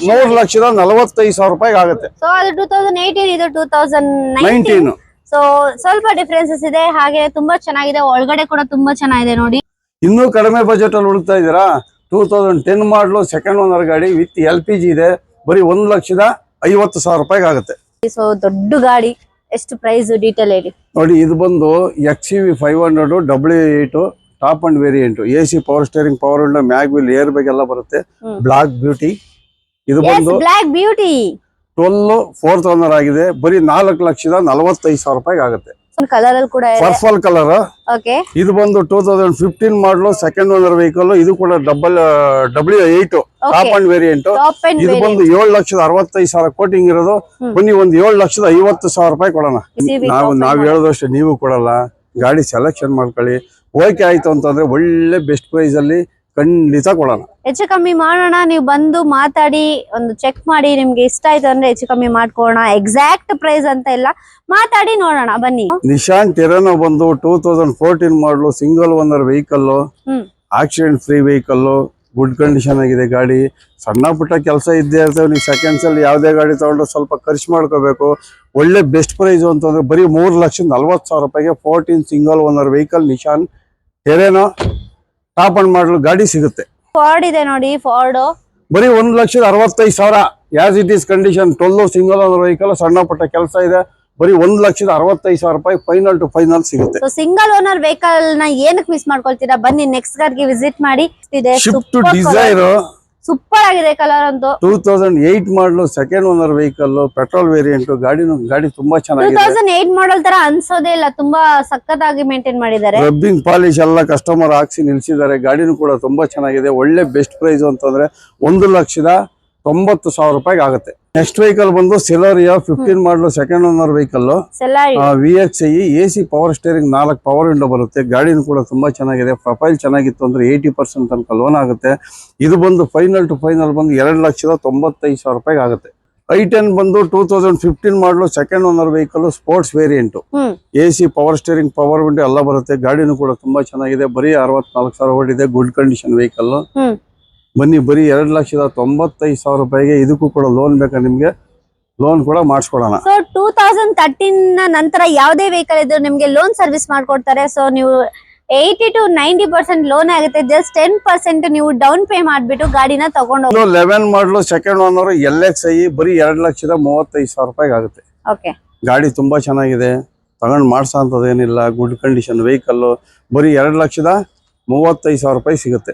ಮೂರ್ ಲಕ್ಷದ ನಲವತ್ತೈದು ಸಾವಿರ ರೂಪಾಯಿಗೆ ಆಗುತ್ತೆ. ಸೊ ಅದು ಟೂ ತೌಸಂಡ್ ಏಯ್ಟೀನ್ ಇದು ಟೂ ತೌಸಂಡ್ ನೈನ್ಟೀನ್ ಸೊ ಸ್ವಲ್ಪ ಡಿಫ್ರೆನ್ಸಸ್ ಇದೆ. ಹಾಗೆ ತುಂಬಾ ಚೆನ್ನಾಗಿದೆ. ಒಳಗಡೆ ಕೂಡ ತುಂಬಾ ಚೆನ್ನಾಗಿದೆ ನೋಡಿ. ಇನ್ನೂ ಕಡಿಮೆ ಬಜೆಟ್ ಅಲ್ಲಿ ಹುಡುಕ್ತಾ ಇದ್ದೀರಾ? Two thousand ten model second owner ಗಾಡಿ ವಿತ್ ಎಲ್ ಪಿ ಜಿ ಇದೆ. ಬರೀ ಒಂದು ಲಕ್ಷದ ಐವತ್ತು ಸಾವಿರ ರೂಪಾಯಿಗೆ ಆಗುತ್ತೆ. ಸೊ ದೊಡ್ಡ ಗಾಡಿ. ಎಷ್ಟು ಪ್ರೈಸ್ ಡೀಟೇಲ್ ಹೇಳಿ. ನೋಡಿ ಇದು ಬಂದು X C V five hundred W eight top end variant A C power steering power window mag wheel air bag ಎಲ್ಲ ಬರುತ್ತೆ. ಬ್ಲಾಕ್ ಬ್ಯೂಟಿ ಇದು ಬಂದು black beauty twelve fourth owner ಆಗಿದೆ. ಬರೀ ನಾಲ್ಕು ಲಕ್ಷದ ನಲವತ್ತೈದು ಸಾವಿರ ರೂಪಾಯಿಗೆ ಆಗುತ್ತೆ. ಕಲರ್ ಅಲ್ಲಿ ಕೂಡ ಇದೆ. ಪರ್ಪಲ್ ಕಲರ್ ಓಕೆ ಇದು ಬಂದು two thousand fifteen model second owner vehicle ಇದು ಕೂಡ double W eight top end variant ಇದು ಬಂದು ಏಳು ಲಕ್ಷದ ಅರವತ್ತೈದು ಸಾವಿರ ಕೋಟಿಂಗ್ ಇರೋದು ಬನ್ನಿ ಒಂದು ಏಳು ಲಕ್ಷದ ಐವತ್ತು ಸಾವಿರ ರೂಪಾಯಿ ಕೊಡೋಣ. ನಾವು ನಾವ್ ಹೇಳೋದಷ್ಟೇ ನೀವು ಕೊಡಲ್ಲ. ಗಾಡಿ ಸೆಲೆಕ್ಷನ್ ಮಾಡ್ಕೊಳ್ಳಿ. ಓಕೆ ಆಯ್ತು ಅಂತಂದ್ರೆ ಒಳ್ಳೆ ಬೆಸ್ಟ್ ಪ್ರೈಸ್ ಅಲ್ಲಿ ಖಂಡಿತ ಕೊಡೋಣ. ಹೆಚ್ಚು ಕಮ್ಮಿ ಮಾಡೋಣ ನೀವು ಬಂದು ಮಾತಾಡಿ ಒಂದು ಚೆಕ್ ಮಾಡಿ ನಿಮ್ಗೆ ಇಷ್ಟ ಆಯ್ತು ಅಂದ್ರೆ ಹೆಚ್ಚು ಕಮ್ಮಿ ಮಾಡ್ಕೊಳ್ಳೋಣ. ಎಕ್ಸಾಕ್ಟ್ ಪ್ರೈಸ್ ಅಂತ ಇಲ್ಲ. ಮಾತಾಡಿ ನೋಡೋಣ ಬನ್ನಿ. ನಿಶಾನ್ ಟೆರನೋ ಬಂದು two thousand fourteen model single owner vehicle accident free vehicle good condition ಆಗಿದೆ ಗಾಡಿ. ಸಣ್ಣ ಪುಟ್ಟ ಕೆಲಸ ಇದ್ದೇ ಇರ್ತವೆ ನೀವು ಸೆಕೆಂಡ್ಸ್ ಅಲ್ಲಿ ಯಾವುದೇ ಗಾಡಿ ತಗೊಂಡ್ರೆ ಸ್ವಲ್ಪ ಖರ್ಚು ಮಾಡ್ಕೋಬೇಕು. ಒಳ್ಳೆ ಬೆಸ್ಟ್ ಪ್ರೈಸ್ ಅಂತಂದ್ರೆ ಬರೀ ಮೂರು ಲಕ್ಷದ ನಲ್ವತ್ತು ಸಾವಿರ ರೂಪಾಯಿಗೆ fourteen single owner vehicle Nissan Terrano top end model ಗಾಡಿ ಸಿಗುತ್ತೆ. ಫಾರ್ಡ್ ಇದೆ ನೋಡಿ ಫಾರ್ಡ್ ಬರೀ ಒಂದ್ ಲಕ್ಷದ ಅರವತ್ತೈದು ಸಾವಿರ. ಯಾಸ್ ಇಟ್ ಈಸ್ ಕಂಡೀಷನ್ ಟೊಲ್ಲು ಸಿಂಗಲ್ ಓನರ್ ವೆಹಿಕಲ್ ಸಣ್ಣ ಪುಟ್ಟ ಕೆಲಸ ಇದೆ. ಬರೀ ಒಂದ್ ಲಕ್ಷದ ಅರವತ್ತೈದು ಸಾವಿರ ರೂಪಾಯಿ ಫೈನಲ್ ಟು ಫೈನಲ್ ಸಿಗುತ್ತೆ. ಸಿಂಗಲ್ ಓನರ್ ವೆಹಿಕಲ್ನ ಏನಕ್ಕೆ ಮಿಸ್ ಮಾಡ್ಕೊಳ್ತೀರಾ? ಬನ್ನಿ ನೆಕ್ಸ್ಟ್ ಗಾರ್ಗೆ ವಿಸಿಟ್ ಮಾಡಿ. ಇದೆ ಶಿಫ್ಟ್ ಡಿಸೈರ್ ಸೂಪರ್ ಆಗಿದೆ ಕಲರ್ ಅಂತ. Two thousand eight model second owner vehicle petrol variant ಗಾಡಿ ಗಾಡಿ ತುಂಬಾ ಟೂ ಚೆನ್ನಾಗಿದೆ ತೌಸಂಡ್ ಏಟ್ ಮಾಡಲ್ ತರ ಅನ್ಸೋದೇ ಇಲ್ಲ ತುಂಬಾ ಸಖತ್ತಾಗಿ ಮೇಂಟೈನ್ ಮಾಡಿದ್ದಾರೆ. ರಬ್ಬಿಂಗ್ ಪಾಲಿಶ್ ಎಲ್ಲ ಕಸ್ಟಮರ್ ಹಾಕ್ಸಿ ನಿಲ್ಸಿದ್ದಾರೆ ಗಾಡಿನೂ ಕೂಡ ತುಂಬಾ ಚೆನ್ನಾಗಿದೆ. ಒಳ್ಳೆ ಬೆಸ್ಟ್ ಪ್ರೈಸ್ ಅಂತಂದ್ರೆ ಒಂದು ಲಕ್ಷದ ತೊಂಬತ್ತು ಸಾವಿರ ರೂಪಾಯಿಗೆ ಆಗುತ್ತೆ. ನೆಕ್ಸ್ಟ್ ವೆಹಿಕಲ್ ಬಂದು Celerio fifteen model second owner vehicle V X I A C power steering ನಾಲ್ಕು ಪವರ್ ವಿಂಡೋ ಬರುತ್ತೆ. ಗಾಡಿನ ಕೂಡ ತುಂಬಾ ಚೆನ್ನಾಗಿದೆ. ಪ್ರೊಫೈಲ್ ಚೆನ್ನಾಗಿತ್ತು ಅಂದ್ರೆ ಏಯ್ಟಿ ಪರ್ಸೆಂಟ್ ತನಕ ಲೋನ್ ಆಗುತ್ತೆ. ಇದು ಬಂದು ಫೈನಲ್ ಟು ಫೈನಲ್ ಬಂದು ಎರಡು ಲಕ್ಷದ ತೊಂಬತ್ತೈದು ಸಾವಿರ ರೂಪಾಯಿಗೆ ಆಗುತ್ತೆ. ಐ ಟೆನ್ ಬಂದು two thousand fifteen model second owner vehicle sports variant AC A C power steering power window ಎಲ್ಲ ಬರುತ್ತೆ. ಗಾಡಿನೂ ಕೂಡ ತುಂಬಾ ಚೆನ್ನಾಗಿದೆ. ಬರೀ ಅರವತ್ನಾಲ್ಕು ಸಾವಿರ ಓಡಿದೆ. ಗುಡ್ ಕಂಡೀಷನ್ ವೆಹಿಕಲ್ ಬನ್ನಿ ಬರೀ ಎರಡು ಲಕ್ಷದ ತೊಂಬತ್ತೈದು ಸಾವಿರ ರೂಪಾಯಿಗೆ ಇದಕ್ಕೂ ಕೂಡ ಲೋನ್ ಬೇಕಾ ನಿಮಗೆ? ಲೋನ್ ಕೂಡ ಮಾಡಿಸ್ಕೊಡೋಣ. ಸೊ ಟೂ ತೌಸಂಡ್ ತರ್ಟೀನ್ ನಂತರ ಯಾವುದೇ ವೆಹಿಕಲ್ ಇದ್ರು ನಿಮಗೆ ಲೋನ್ ಸರ್ವಿಸ್ ಮಾಡ್ಕೊಡ್ತಾರೆ. ಸೊ ನೀವು eighty to ninety percent loan ಆಗುತ್ತೆ. ಜಸ್ಟ್ ಟೆನ್ ಪರ್ಸೆಂಟ್ ನೀವು ಡೌನ್ ಪೇ ಮಾಡಿಬಿಟ್ಟು ಗಾಡಿನ ತಗೊಂಡು eleven model second owner L X I ಬರೀ ಎರಡು ಲಕ್ಷದ ಮೂವತ್ತೈದು ಸಾವಿರ ರೂಪಾಯಿಗೆ ಆಗುತ್ತೆ. ಓಕೆ ಗಾಡಿ ತುಂಬಾ ಚೆನ್ನಾಗಿದೆ. ತಗೊಂಡು ಮಾಡಿಸೋ ಏನಿಲ್ಲ ಗುಡ್ ಕಂಡೀಷನ್ ವೆಹಿಕಲ್ಲು ಬರೀ ಎರಡು ಲಕ್ಷದ ಮೂವತ್ತೈದು ಸಾವಿರ ರೂಪಾಯಿ ಸಿಗುತ್ತೆ.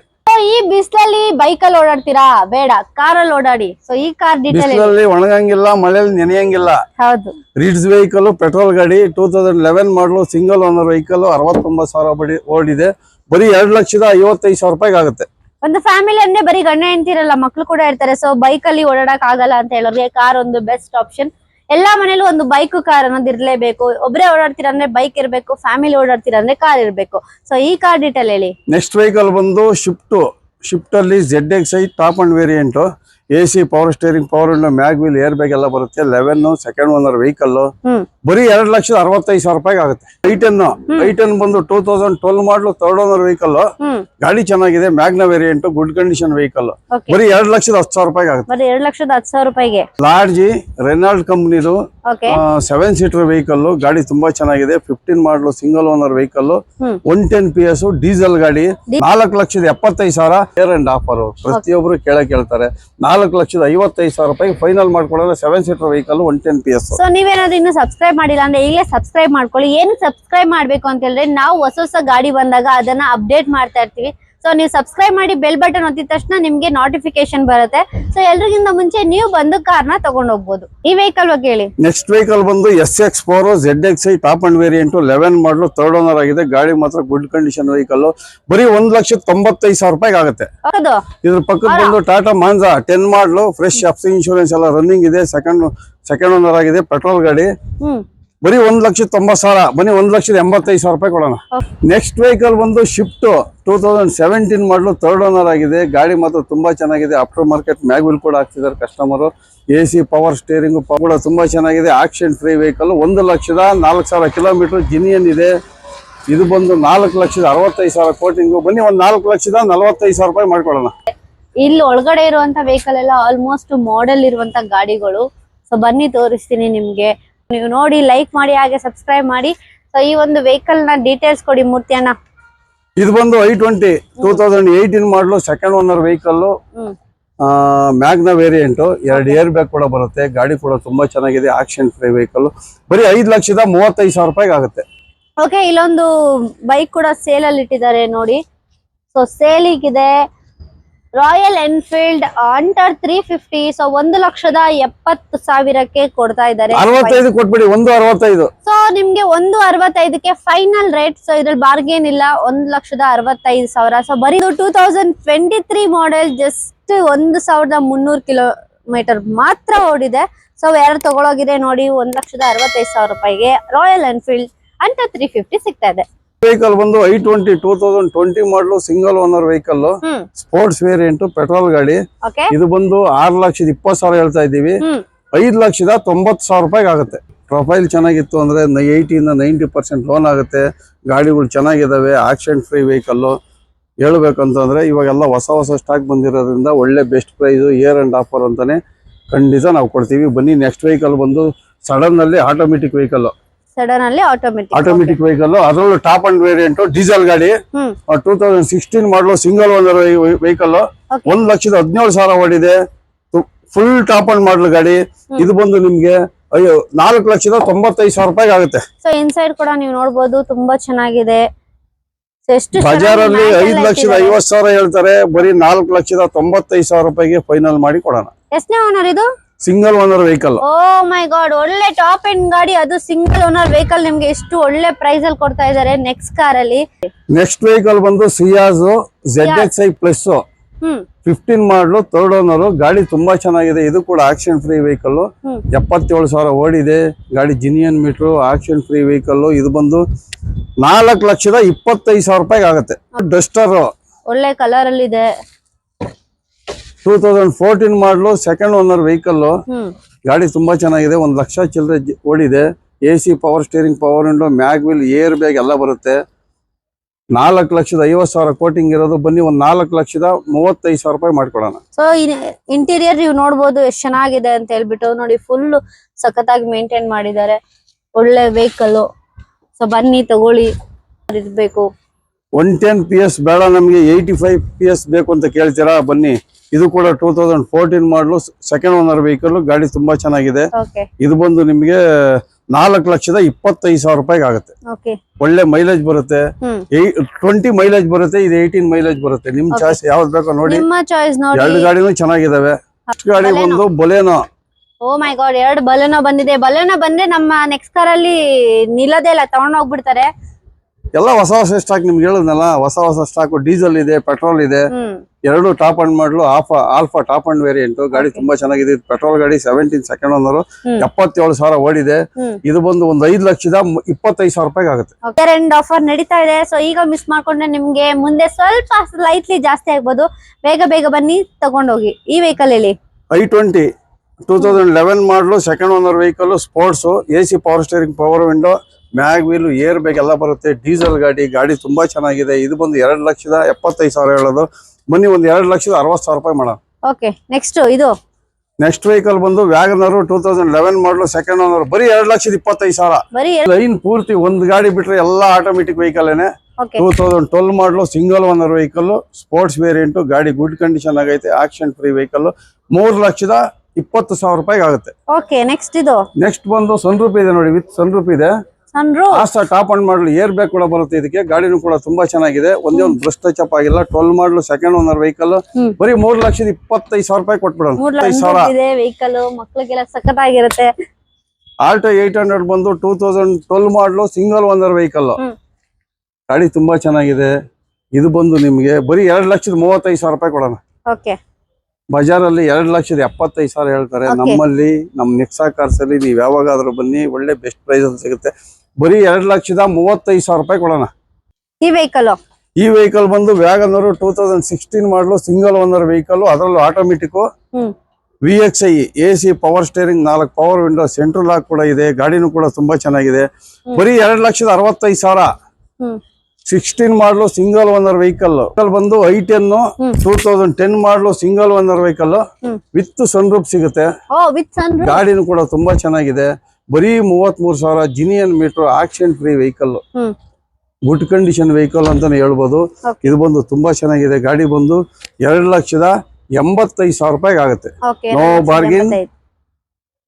ಈ ಬಿಸಿಲಲ್ಲಿ ಬೈಕಲ್ಲಿ ಓಡಾಡ್ತೀರಾ? ಬೇಡ ಕಾರಲ್ಲಿ ಓಡಾಡಿ. ಸೊ ಈ ಕಾರ್ ಡೀಟೇಲ್ ಬಿಸಿಲಲ್ಲಿ ಒಣಗಂಗಿಲ್ಲ ಮಳೆಯಲ್ಲಿ ನೆನೆಯಂಗಿಲ್ಲ. ಹೌದು. ರೀಡ್ಸ್ ವೆಹಿಕಲ್ ಪೆಟ್ರೋಲ್ ಗಾಡಿ two thousand eleven model single owner vehicle ಅರವತ್ತೊಂಬತ್ತು ಸಾವಿರ ಬಡಿ ಓಡಿದೆ. ಬರೀ ಎರಡು ಲಕ್ಷದ ಐವತ್ತೈದು ಸಾವಿರ ರೂಪಾಯಿಗೆ ಆಗುತ್ತೆ. ಒಂದು ಫ್ಯಾಮಿಲಿ ಅಂದ್ರೆ ಬರೀ ಗಂಡ ಹೆಂಡ್ತಿರಲ್ಲ ಮಕ್ಳು ಕೂಡ ಇರ್ತಾರೆ. ಸೊ ಬೈಕ್ ಅಲ್ಲಿ ಓಡಾಡಕ್ ಆಗಲ್ಲ ಅಂತ ಹೇಳೋರಿಗೆ ಕಾರ್ ಒಂದು ಬೆಸ್ಟ್ ಆಪ್ಷನ್ ಎಲ್ಲಾ ಮನೇಲೂ ಒಂದು ಬೈಕ್ ಕಾರ್ ಅನ್ನೋದು ಇರ್ಲೇಬೇಕು. ಒಬ್ಬರೇ ಓಡಾಡ್ತೀರಾ ಅಂದ್ರೆ ಬೈಕ್ ಇರಬೇಕು ಫ್ಯಾಮಿಲಿ ಓಡಾಡ್ತೀರಾ ಅಂದ್ರೆ ಕಾರ್ ಇರ್ಬೇಕು. ಸೊ ಈ ಕಾರ್ ಡೀಟೇಲ್ ಹೇಳಿ. ನೆಕ್ಸ್ಟ್ ವೆಹಿಕಲ್ ಬಂದು ಶಿಫ್ಟ್ ಶಿಫ್ಟ್ ಅಲ್ಲಿ Z X I top end variant A C power steering power window mag wheel air bag ಎಲ್ಲ ಬರುತ್ತೆ. ಲೆವೆನ್ ಸೆಕೆಂಡ್ ಓನರ್ ವೆಹಿಕಲ್ ಬರೀ ಎರಡು ಲಕ್ಷದ ಅರವತ್ತೈದು ಸಾವಿರ ರೂಪಾಯಿಗೆ ಆಗುತ್ತೆ. ಐಟನ್ ಐಟನ್ ಬಂದು two thousand twelve model third owner vehicle ಗಾಡಿ ಚೆನ್ನಾಗಿದೆ Magna variant good condition vehicle ಬರೀ ಎರಡು ಲಕ್ಷದ ಹತ್ತು ಸಾವಿರ ರೂಪಾಯಿಗೆ ಆಗುತ್ತೆ. ಎರಡ್ ಲಕ್ಷದ ಹತ್ತು ಸಾವಿರ ರೂಪಾಯಿಗೆ. ಲಾರ್ಜಿ ರೆನಾಲ್ಡ್ ಕಂಪ್ನಿದು ಸೆವೆನ್ ಸೀಟರ್ ವೆಹಿಕಲ್ ಗಾಡಿ ತುಂಬಾ ಚೆನ್ನಾಗಿದೆ fifteen model single owner vehicle. One ten P S diesel ಗಾಡಿ. ನಾಲ್ಕು ಲಕ್ಷದ ಎಪ್ಪತ್ತೈದು ಸಾವಿರ ಏರ್ ಅಂಡ್ ಆಫರ್ ಪ್ರತಿಯೊಬ್ರು ಕೇಳ ಕೇಳ್ತಾರೆ. ನಾಲ್ಕು ಲಕ್ಷದ ಐವತ್ತೈದು ಸಾವಿರ ರೂಪಾಯಿ ಫೈನಲ್ ಮಾಡ್ಕೊಳ್ಳೋದು seven seater vehicle one ten P S so ನೀವೇನಾದ್ರೂ ಇನ್ನು ಸಬ್ಸ್ಕ್ರೈಬ್ ಮಾಡಿಲ್ಲ ಅಂದ್ರೆ ಈಗಲೇ ಸಬ್ಸ್ಕ್ರೈಬ್ ಮಾಡ್ಕೊಳ್ಳಿ. ಏನು ಸಬ್ಸ್ಕ್ರೈಬ್ ಮಾಡಬೇಕು ಅಂತ ಹೇಳಿದ್ರೆ ನಾವು ಹೊಸ ಹೊಸ ಗಾಡಿ ಬಂದಾಗ ಅದನ್ನ ಅಪ್ಡೇಟ್ ಮಾಡ್ತಾ ಇರ್ತೀವಿ. ಸೊ ನೀವು ಸಬ್ಸ್ಕ್ರೈಬ್ ಮಾಡಿ ಬೆಲ್ ಬಟನ್ ಒತ್ತಿದ ತಕ್ಷಣ ನಿಮ್ಗೆ ನೋಟಿಫಿಕೇಶನ್ ಬರುತ್ತೆ. ಸೊ ಎಲ್ರಿಗಿಂತ ಮುಂಚೆ ನೀವು ಬಂದು ಕಾರ್ನ ತಗೊಂಡ್ ಹೋಗ್ಬೋದು. ಈ ವೆಹಿಕಲ್ ಬಗ್ಗೆ ಹೇಳಿ. ನೆಕ್ಸ್ಟ್ ವೆಹಿಕಲ್ ಬಂದು S X four Z X I top end variant eleven model third owner ಆಗಿದೆ. ಗಾಡಿ ಮಾತ್ರ ಗುಡ್ ಕಂಡೀಷನ್ ವೆಹಿಕಲ್ ಬರೀ ಒಂದ್ ಲಕ್ಷದ ತೊಂಬತ್ತೈದು ಸಾವಿರ ರೂಪಾಯಿಗೆ ಆಗುತ್ತೆ. ಇದ್ರ ಪಕ್ಕದ ಬಂದು Tata Manza ten model fresh F insurance ಎಲ್ಲ ರನ್ನಿಂಗ್ ಇದೆ. ಸೆಕೆಂಡ್ ಸೆಕೆಂಡ್ ಓನರ್ ಆಗಿದೆ. ಪೆಟ್ರೋಲ್ ಗಾಡಿ. ಹ್ಮ್. ಬರೀ ಒಂದ್ ಲಕ್ಷದ ತೊಂಬತ್ತು ಸಾವಿರ ಬನ್ನಿ ಒಂದ್ ಲಕ್ಷದ ಎಂಬತ್ತೈದು ಸಾವಿರ ರೂಪಾಯಿ ಕೊಡೋಣ. ನೆಕ್ಸ್ಟ್ ವೆಹಿಕಲ್ ಬಂದು Swift two thousand seventeen model third owner ಆಗಿದೆ. ಗಾಡಿ ಮಾತ್ರ ತುಂಬಾ ಚೆನ್ನಾಗಿದೆ. ಆಫ್ಟರ್ ಮಾರ್ಕೆಟ್ ಮ್ಯಾಗ್ವಿಲ್ ಕೂಡ ಹಾಕ್ತಿದ್ದಾರೆ customer A C power steering ಕೂಡ ತುಂಬಾ ಚೆನ್ನಾಗಿದೆ. ಆಕ್ಷನ್ ಫ್ರೀ ವೆಹಿಕಲ್ ಒಂದು ಲಕ್ಷದ ನಾಲ್ಕು ಸಾವಿರ ಕಿಲೋಮೀಟರ್ ಜಿನಿಯನ್ ಇದೆ. ಇದು ಬಂದು ನಾಲ್ಕು ಲಕ್ಷದ ಅರವತ್ತೈದು ಸಾವಿರ ಕೋಟಿಂಗು. ಬನ್ನಿ ಒಂದ್ ನಾಲ್ಕು ಲಕ್ಷದ ನಲವತ್ತೈದು ಸಾವಿರ ರೂಪಾಯಿ ಮಾಡ್ಕೊಳ್ಳೋಣ ಇಲ್ಲಿ ಒಳಗಡೆ ಇರುವಂತ ವೆಹಿಕಲ್ ಎಲ್ಲ ಆಲ್ಮೋಸ್ಟ್ ಮಾಡೆಲ್ ಇರುವಂತ ಗಾಡಿಗಳು. ಸೊ ಬನ್ನಿ ತೋರಿಸ್ತೀನಿ ನಿಮ್ಗೆ. ನೀವು ನೋಡಿ ಲೈಕ್ ಮಾಡಿ ಹಾಗೆ ಸಬ್ಸ್ಕ್ರೈಬ್ ಮಾಡಿ. ಸೊ ಈ ಒಂದು ವೆಹಿಕಲ್ನ ಡೀಟೇಲ್ಸ್ ಕೊಡಿ ಮೂರ್ತಿ ಅಣ್ಣ. ಇದು ಬಂದು I twenty two thousand eighteen model second owner vehicle Magna variant ಎರಡು ಏರ್ ಬ್ಯಾಗ್ ಕೂಡ ಬರುತ್ತೆ. ಗಾಡಿ ಕೂಡ ತುಂಬಾ ಚೆನ್ನಾಗಿದೆ. ಆಕ್ಷನ್ ಫ್ರೀ ವೆಹಿಕಲ್ ಬರೀ ಐದು ಲಕ್ಷದ ಮೂವತ್ತೈದು ಸಾವಿರ ರೂಪಾಯಿಗೆ ಆಗುತ್ತೆ. ಓಕೆ ಇಲ್ಲೊಂದು ಬೈಕ್ ಕೂಡ ಸೇಲ್ ಅಲ್ಲಿ ಇಟ್ಟಿದ್ದಾರೆ ನೋಡಿ. ಸೊ ಸೇಲಿಗಿದೆ Royal Enfield ಅಂಟರ್ three fifty so ಒಂದು ಲಕ್ಷದ ಎಪ್ಪತ್ತು ಸಾವಿರಕ್ಕೆ ಕೊಡ್ತಾ ಇದ್ದಾರೆ. ಅರವತ್ತೈದು ಕೊಟ್ಬಿಡಿ ಒಂದು ಅರವತ್ತೈದು. ಸೊ ನಿಮ್ಗೆ ಒಂದು ಅರವತ್ತೈದಕ್ಕೆ ಫೈನಲ್ ರೇಟ್ ಸೊ ಇದ್ರಲ್ಲಿ ಬಾರ್ಗೇನ್ ಇಲ್ಲ ಒಂದ್ ಲಕ್ಷದ ಅರವತ್ತೈದು ಸಾವಿರ. ಸೊ ಬರೀ two thousand twenty three model just ಒಂದು ಸಾವಿರದ ಮುನ್ನೂರು ಕಿಲೋಮೀಟರ್ ಮಾತ್ರ ಓಡಿದೆ. ಸೊ ಯಾರು ತಗೊಳೋಗಿದೆ ನೋಡಿ ಒಂದ್ ಲಕ್ಷದ ಅರವತ್ತೈದು ಸಾವಿರ ರೂಪಾಯಿಗೆ ರಾಯಲ್ ಎನ್ಫೀಲ್ಡ್ ಅಂಟರ್ ತ್ರೀ ಫಿಫ್ಟಿ ಸಿಗ್ತಾ ಇದೆ. ವೆಹಿಕಲ್ ಬಂದು I twenty two thousand twenty model single owner vehicle sports variant petrol ಗಾಡಿ. ಇದು ಬಂದು ಆರು ಲಕ್ಷದ ಇಪ್ಪತ್ತು ಸಾವಿರ ಹೇಳ್ತಾ ಇದ್ದೀವಿ. ಹ್ಮ್. ಐದು ಲಕ್ಷದ ತೊಂಬತ್ತು ಸಾವಿರ ರೂಪಾಯಿಗೆ ಆಗುತ್ತೆ. ಪ್ರೊಫೈಲ್ ಚೆನ್ನಾಗಿತ್ತು ಅಂದ್ರೆ ಏಯ್ಟಿಯಿಂದ ನೈಂಟಿ ಪರ್ಸೆಂಟ್ ಲೋನ್ ಆಗುತ್ತೆ. ಗಾಡಿಗಳು ಚೆನ್ನಾಗಿದಾವೆ ಆಕ್ಸಿಡೆಂಟ್ ಫ್ರೀ ವೆಹಿಕಲ್ ಹೇಳ್ಬೇಕಂತಂದ್ರೆ ಇವಾಗೆಲ್ಲ ಹೊಸ ಹೊಸ ಸ್ಟಾಕ್ ಬಂದಿರೋದ್ರಿಂದ ಒಳ್ಳೆ best price year end offer ಅಂತಾನೆ ಖಂಡಿತ ನಾವು ಕೊಡ್ತೀವಿ. ಬನ್ನಿ ನೆಕ್ಸ್ಟ್ ವೆಹಿಕಲ್ ಬಂದು ಸಡನ್ ಅಲ್ಲಿ ಆಟೋಮೆಟಿಕ್ ವೆಹಿಕಲ್ ಸಡನ್ ಅಲ್ಲಿ ಆಟೋಮೆಟಿಕ್ ಆಟೋಮೆಟಿಕ್ ವೆಹಿಕಲ್ ಅದರಲ್ಲೂ ಟಾಪ್ ಅಂಡ್ ವೇರಿಯಂಟ್ ಡೀಸೆಲ್ ಗಾಡಿ. Two thousand sixteen model single owner vehicle. ಒಂದ್ ಲಕ್ಷದ ಹದಿನೇಳು ಸಾವಿರ ಓಡಿದೆ. ಫುಲ್ ಟಾಪ್ ಅಂಡ್ ಮಾಡಲ್ ಗಾಡಿ. ಇದು ಬಂದು ನಿಮ್ಗೆ ಅಯ್ಯೋ ನಾಲ್ಕು ಲಕ್ಷದ ತೊಂಬತ್ತೈದು ಸಾವಿರ ರೂಪಾಯಿಗೆ ಆಗುತ್ತೆ. ಸೊ ಇನ್ಸೈಡ್ ಕೂಡ ನೀವು ನೋಡಬಹುದು ತುಂಬಾ ಚೆನ್ನಾಗಿದೆ. ಬಜಾರ್ ಅಲ್ಲಿ ಐದ್ ಲಕ್ಷದ ಐವತ್ತು ಐವತ್ ಸಾವಿರ ಹೇಳ್ತಾರೆ ಬರೀ ನಾಲ್ಕು ಲಕ್ಷದ ತೊಂಬತ್ತೈದು ಸಾವಿರ ರೂಪಾಯಿಗೆ ಫೈನಲ್ ಮಾಡಿ ಕೊಡೋಣ. ಎಷ್ಟನೇ ಓನರ್ ಇದು? Single owner vehicle. Oh my god ಒಳ್ಳೆ ಟಾಪ್ ಎಂಡ್ ಗಾಡಿ ಅದು ಸಿಂಗಲ್ ಓನರ್ ವೆಹಿಕಲ್ ನಿಮ್ಗೆ ಎಷ್ಟು ಒಳ್ಳೆ ಪ್ರೈಸ್ ಅಲ್ಲಿ ಕೊಡ್ತಾ ಇದ್ದಾರೆ ನೆಕ್ಸ್ಟ್ ಕಾರ್ ಅಲ್ಲಿ. ನೆಕ್ಸ್ಟ್ ವೆಹಿಕಲ್ ಬಂದು Ciaz Z X I plus fifteen model third owner ಗಾಡಿ ತುಂಬಾ ಚೆನ್ನಾಗಿದೆ. ಇದು ಕೂಡ ಆಕ್ಷನ್ ಫ್ರೀ ವೆಹಿಕಲ್ ಎಪ್ಪತ್ತೇಳು ಸಾವಿರ ಓಡಿದೆ. ಗಾಡಿ genuine meter accident free vehicle ಇದು ಬಂದು ನಾಲ್ಕು ಲಕ್ಷದ ಇಪ್ಪತ್ತೈದು ಸಾವಿರ ರೂಪಾಯಿಗೆ ಆಗುತ್ತೆ. ಡಸ್ಟರ್ ಒಳ್ಳೆ ಕಲರ್ ಅಲ್ಲಿ ಇದೆ two thousand fourteen model second owner vehicle ಗಾಡಿ ತುಂಬಾ ಚೆನ್ನಾಗಿದೆ. ಒಂದ್ ಲಕ್ಷ ಚಿಲ್ಲರೆ ಓಡಿದೆ. A C power steering power window mag wheel air bag ಎಲ್ಲ ಬರುತ್ತೆ. ನಾಲ್ಕು ಲಕ್ಷದ ಐವತ್ತು ಸಾವಿರ ಕೋಟಿಂಗ್ ಇರೋದು. ಬನ್ನಿ ಒಂದ್ ನಾಲ್ಕು ಲಕ್ಷದ ಮೂವತ್ತೈದು ಸಾವಿರ ರೂಪಾಯಿ ಮಾಡ್ಕೊಡೋಣ. ಸೊ ಇಂಟೀರಿಯರ್ ನೀವು ನೋಡಬಹುದು ಎಷ್ಟು ಚೆನ್ನಾಗಿದೆ ಅಂತ ಹೇಳ್ಬಿಟ್ಟು ನೋಡಿ ಫುಲ್ ಸಖತ್ತಾಗಿ ಮೇಂಟೈನ್ ಮಾಡಿದ್ದಾರೆ. ಒಳ್ಳೆ ವೆಹಿಕಲ್ ಸೊ ಬನ್ನಿ ತಗೊಳ್ಳಿ. ಇರ್ಬೇಕು. ಒನ್ ಟೆನ್ ಪಿ ಎಸ್ ಬೇಡ ನಮಗೆ ಏಯ್ಟಿ ಫೈವ್ ಪಿ ಎಸ್ ಬೇಕು ಅಂತ ಕೇಳ್ತೀರಾ ಬನ್ನಿ. ಇದು ಕೂಡ two thousand fourteen model second owner vehicle ಗಾಡಿ ತುಂಬಾ ಚೆನ್ನಾಗಿದೆ. ಇದು ಬಂದು ನಿಮಗೆ ನಾಲ್ಕು ಲಕ್ಷದ ಇಪ್ಪತ್ತೈದು ಸಾವಿರ ರೂಪಾಯಿಗೆ ಆಗುತ್ತೆ. ಒಳ್ಳೆ ಮೈಲೇಜ್ ಬರುತ್ತೆ. ಟ್ವೆಂಟಿ ಮೈಲೇಜ್ ಬರುತ್ತೆ ಇದು ಏಯ್ಟೀನ್ ಮೈಲೇಜ್ ಬರುತ್ತೆ. ನಿಮ್ ಚಾಯ್ಸ್ ಯಾವ್ದು ಬೇಕೋ ನೋಡಿ. ಎರಡು ಗಾಡಿನೂ ಚೆನ್ನಾಗಿದಾವೆ. ಗಾಡಿ ಬಂದು ಬೊಲೆನೋ. ಓ ಮೈ ಗಾಡ್ ಎರಡು ಬಲೆನೋ ಬಂದಿದೆ. ಬಲೆನೋ ಬಂದ್ರೆ ನಮ್ಮ ನೆಕ್ಸ್ಟ್ ಕಾರ್ ಅಲ್ಲಿ ನಿಲ್ಲದೇ ಇಲ್ಲ ತಗೊಂಡ್ ಹೋಗ್ಬಿಡ್ತಾರೆ ಎಲ್ಲ ಹೊಸ ಹೊಸ ಸ್ಟಾಕ್ ನಿಮ್ಗೆ ಹೇಳಿದ್ನಲ್ಲ ಹೊಸ ಹೊಸ ಸ್ಟಾಕ್ ಡೀಸೆಲ್ ಇದೆ ಪೆಟ್ರೋಲ್ ಇದೆ. ಎರಡು top end model of Alpha top end variant ಗಾಡಿ ತುಂಬಾ ಚೆನ್ನಾಗಿದೆ. ಪೆಟ್ರೋಲ್ ಗಾಡಿ ಸೆವೆಂಟೀನ್ ಸೆಕೆಂಡ್ ಓನರ್. ಎಪ್ಪತ್ತೇಳು ಸಾವಿರ ಓಡಿದೆ. ಇದು ಬಂದು ಒಂದು ಐದು ಲಕ್ಷದ ಇಪ್ಪತ್ತೈದು ಸಾವಿರ ರೂಪಾಯಿ ಆಗುತ್ತೆ. ಎಂಡ್ ಆಫರ್ ನಡೀತಾ ಇದೆ. ಸೊ ಈಗ ಮಿಸ್ ಮಾಡ್ಕೊಂಡ್ರೆ ನಿಮ್ಗೆ ಮುಂದೆ ಸ್ವಲ್ಪ ಲೈಟ್ಲಿ ಜಾಸ್ತಿ ಆಗ್ಬೋದು. ಬೇಗ ಬೇಗ ಬನ್ನಿ ತಗೊಂಡೋಗಿ. ಈ ವೆಹಿಕಲ್ ಇಲ್ಲಿ I twenty two thousand eleven model second owner vehicle sports A C power steering power window mag wheel air ಬೇಕೆಲ್ಲ ಎಲ್ಲ ಬರುತ್ತೆ. ಡೀಸೆಲ್ ಗಾಡಿ ಗಾಡಿ ತುಂಬಾ ಚೆನ್ನಾಗಿದೆ. ಇದು ಬಂದು ಎರಡು ಲಕ್ಷದ ಎಪ್ಪತ್ತೈದು ಸಾವಿರ ಹೇಳೋದು. ಬನ್ನಿ ಒಂದು ಎರಡು ಲಕ್ಷದ ಅರವತ್ತು ಸಾವಿರ ರೂಪಾಯಿ ಮಾಡೋಣ. ಓಕೆ ನೆಕ್ಸ್ಟ್ ಇದು. ನೆಕ್ಸ್ಟ್ ವೆಹಿಕಲ್ ಬಂದು WagonR two thousand eleven model second owner ಬರೀ ಎರಡು ಲಕ್ಷದ ಇಪ್ಪತ್ತೈದು ಸಾವಿರ. ಲೈನ್ ಪೂರ್ತಿ ಒಂದು ಗಾಡಿ ಬಿಟ್ರೆ ಎಲ್ಲ ಆಟೋಮೆಟಿಕ್ ವೆಹಿಕಲ್ ಏನೆ. Two thousand twelve model single owner vehicle sports variant ಗಾಡಿ ಗುಡ್ ಕಂಡೀಷನ್ ಆಗೈತೆ ಆಕ್ಷನ್ ಫ್ರೀ ವೆಹಿಕಲ್ ಮೂರು ಲಕ್ಷದ ಇಪ್ಪತ್ತು ಸಾವಿರ ರೂಪಾಯಿಗೆ ಆಗುತ್ತೆ. ನೆಕ್ಸ್ಟ್ ಇದು. ನೆಕ್ಸ್ಟ್ ಬಂದು ಸನ್ರೂಪ್ ಇದೆ ನೋಡಿ ವಿತ್ ಸನ್ರೂಪ್ ಇದೆ. ಸನ್ರು ಆಸ್ತಾ top end model air bag ಕೂಡ ಬರುತ್ತೆ ಇದಕ್ಕೆ. ಗಾಡಿನೂ ಕೂಡ ತುಂಬಾ ಚೆನ್ನಾಗಿದೆ. ಒಂದೇ ಒಂದು ಬ್ರಷ್ ಟಚ್ ಅಪ್ ಆಗಿಲ್ಲ twelve model second owner vehicle. ಬರೀ ಮೂರು ಲಕ್ಷದ ಇಪ್ಪತ್ತೈದು ಸಾವಿರ ರೂಪಾಯಿ ಕೊಟ್ಬಿಡೋಣ. ವೆಹಿಕಲ್ ಮಕ್ಳಿಗೆಲ್ಲ ಸಖತ್ತಾಗಿರುತ್ತೆ. ಆಲ್ಟೋ ಏಟ್ ಹಂಡ್ರೆಡ್ ಬಂದು two thousand twelve model single owner vehicle ಗಾಡಿ ತುಂಬಾ ಚೆನ್ನಾಗಿದೆ. ಇದು ಬಂದು ನಿಮಗೆ ಬರೀ ಎರಡ್ ಲಕ್ಷದ ಮೂವತ್ತೈದು ಸಾವಿರ ರೂಪಾಯಿ ಕೊಡೋಣ. ಓಕೆ ಬಜಾರಲ್ಲಿ ಎರಡ್ ಲಕ್ಷದ ಎಪ್ಪತ್ತೈದು ಸಾವಿರ ಹೇಳ್ತಾರೆ. ನಮ್ಮಲ್ಲಿ ನಮ್ಮ ನೆಕ್ಸಾ ಕಾರ್ಸ್ ಅಲ್ಲಿ ನೀವು ಯಾವಾಗಾದ್ರೂ ಬನ್ನಿ. ಒಳ್ಳೆ ಬೆಸ್ಟ್ ಪ್ರೈಸ್ ಅಲ್ಲಿ ಸಿಗುತ್ತೆ. ಬರೀ ಎರಡು ಲಕ್ಷದ ಮೂವತ್ತೈದು ಸಾವಿರ ರೂಪಾಯಿ ಕೊಡೋಣ. ಈ ವೆಹಿಕಲ್ ಈ ವೆಹಿಕಲ್ ಬಂದು WagonR two thousand sixteen model single owner vehicle ಅದರಲ್ಲೂ automatic V X I A C power steering ನಾಲ್ಕು ಪವರ್ ವಿಂಡೋ ಸೆಂಟ್ರಲ್ ಲಾಕ್ ಕೂಡ ಇದೆ ಗಾಡಿನೂ ಕೂಡ ತುಂಬಾ ಚೆನ್ನಾಗಿದೆ. ಬರೀ ಎರಡು ಲಕ್ಷದ ಅರವತ್ತೈದು ಸಾವಿರ. Sixteen model single owner vehicle ಬಂದು I ten. Two thousand ten model single owner vehicle with sunroof ಸಿಗುತ್ತೆ ಗಾಡಿನೂ ಕೂಡ ತುಂಬಾ ಚೆನ್ನಾಗಿದೆ. ಬರೀ ಮೂವತ್ತ್ ಮೂರು ಸಾವಿರ genuine meter accident free vehicle good condition vehicle ಅಂತಾನೆ ಹೇಳ್ಬೋದು. ಇದು ಬಂದು ತುಂಬಾ ಚೆನ್ನಾಗಿದೆ. ಗಾಡಿ ಬಂದು ಎರಡು ಲಕ್ಷದ ಎಂಬತ್ತೈದು ಸಾವಿರ ರೂಪಾಯಿಗೆ ಆಗುತ್ತೆ. No bargain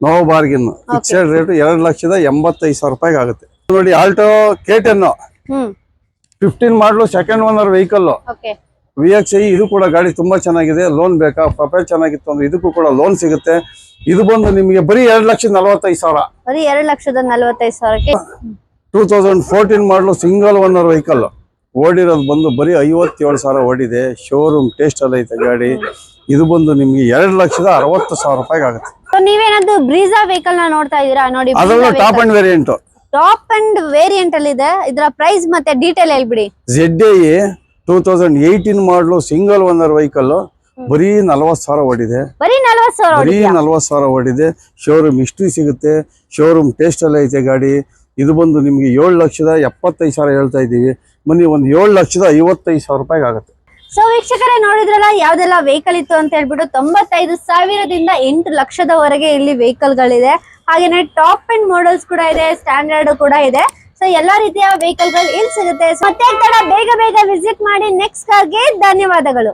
no bargain fixed rate ಎರಡು ಲಕ್ಷದ ಎಂಬತ್ತೈದು ಸಾವಿರ ರೂಪಾಯಿಗೆ ಆಗುತ್ತೆ. ನೋಡಿ Alto K ten fifteen model second owner vehicle V X I ಇದು ಕೂಡ ಗಾಡಿ ತುಂಬಾ ಚೆನ್ನಾಗಿದೆ. ಲೋನ್ ಬೇಕಾ? ಪ್ರೊಫೈಲ್ ಚೆನ್ನಾಗಿತ್ತು ಅಂದ್ರೆ ಇದಕ್ಕೂ ಕೂಡ ಲೋನ್ ಸಿಗುತ್ತೆ. ಇದು ಬಂದು ನಿಮಗೆ ಬರೀ ಎರಡು ಲಕ್ಷದ ನಲವತ್ತೈದು ಸಾವಿರ. ಬರೀ ಎರಡ್ ಲಕ್ಷದ ನಲವತ್ತೈದು ಸಾವಿರಕ್ಕೆ two thousand fourteen model single owner vehicle ಓಡಿರೋದು ಬಂದು ಬರೀ ಐವತ್ತೇಳು ಸಾವಿರ ಓಡಿದೆ. ಶೋರೂಮ್ ಟೇಸ್ಟ್ ಅಲ್ಲಿ ಐತೆ ಗಾಡಿ. ಇದು ಬಂದು ನಿಮ್ಗೆ ಎರಡು ಲಕ್ಷದ ಅರವತ್ತು ಸಾವಿರ ರೂಪಾಯಿ ಆಗುತ್ತೆ. ನೀವೇನಾದ್ರು ಬ್ರೀಜಾ ವೆಹಿಕಲ್ನ ನೋಡ್ತಾ ಇದೀರಾ ನೋಡಿ ಅದರಲ್ಲೂ top end variant top end variant ಅಲ್ಲಿ ಇದೆ. ಇದರ ಪ್ರೈಸ್ ಮತ್ತೆ ಡೀಟೇಲ್ ಹೇಳ್ಬಿಡಿ. Z A two thousand eighteen model single owner vehicle ಬರೀ ನಲವತ್ತು ಸಾವಿರ ಓಡಿದೆ. ಬರೀ ನಲ್ವತ್ ಸಾವಿರ ಬರೀ? ನಲ್ವತ್ತು ಸಾವಿರ ಓಡಿದೆ. ಶೋರೂಮ್ ಹಿಸ್ಟ್ರಿ ಸಿಗುತ್ತೆ. ಶೋರೂಮ್ ಟೇಸ್ಟ್ ಎಲ್ಲ ಐತೆ ಗಾಡಿ. ಇದು ಬಂದು ನಿಮಗೆ ಏಳು ಲಕ್ಷದ ಎಪ್ಪತ್ತೈದು ಸಾವಿರ ಹೇಳ್ತಾ ಇದ್ದೀವಿ. ಬನ್ನಿ ಒಂದು ಏಳು ಲಕ್ಷದ ಐವತ್ತೈದು ಸಾವಿರ ರೂಪಾಯಿಗೆ ಆಗುತ್ತೆ. ಸೊ ವೀಕ್ಷಕರೇ ನೋಡಿದ್ರಲ್ಲ ಯಾವ್ದೆಲ್ಲ ವೆಹಿಕಲ್ ಇತ್ತು ಅಂತ ಹೇಳ್ಬಿಟ್ಟು ತೊಂಬತ್ತೈದು ಸಾವಿರದಿಂದ ಎಂಟು ಲಕ್ಷದವರೆಗೆ ಇಲ್ಲಿ ವೆಹಿಕಲ್ ಗಳಿದೆ ಹಾಗೇನೆ ಟಾಪ್ ಅಂಡ್ ಮಾಡಲ್ಸ್ ಕೂಡ ಇದೆ ಸ್ಟ್ಯಾಂಡರ್ಡ್ ಕೂಡ ಇದೆ. ಸೊ ಎಲ್ಲಾ ರೀತಿಯ ವೆಹಿಕಲ್ಗಳು ಇಲ್ಲಿ ಸಿಗುತ್ತೆ. ಮತ್ತೆ ಬೇಗ ಬೇಗ ವಿಸಿಟ್ ಮಾಡಿ ನೆಕ್ಸ್ಟ್ ಕಾರ್ಗೆ ಧನ್ಯವಾದಗಳು.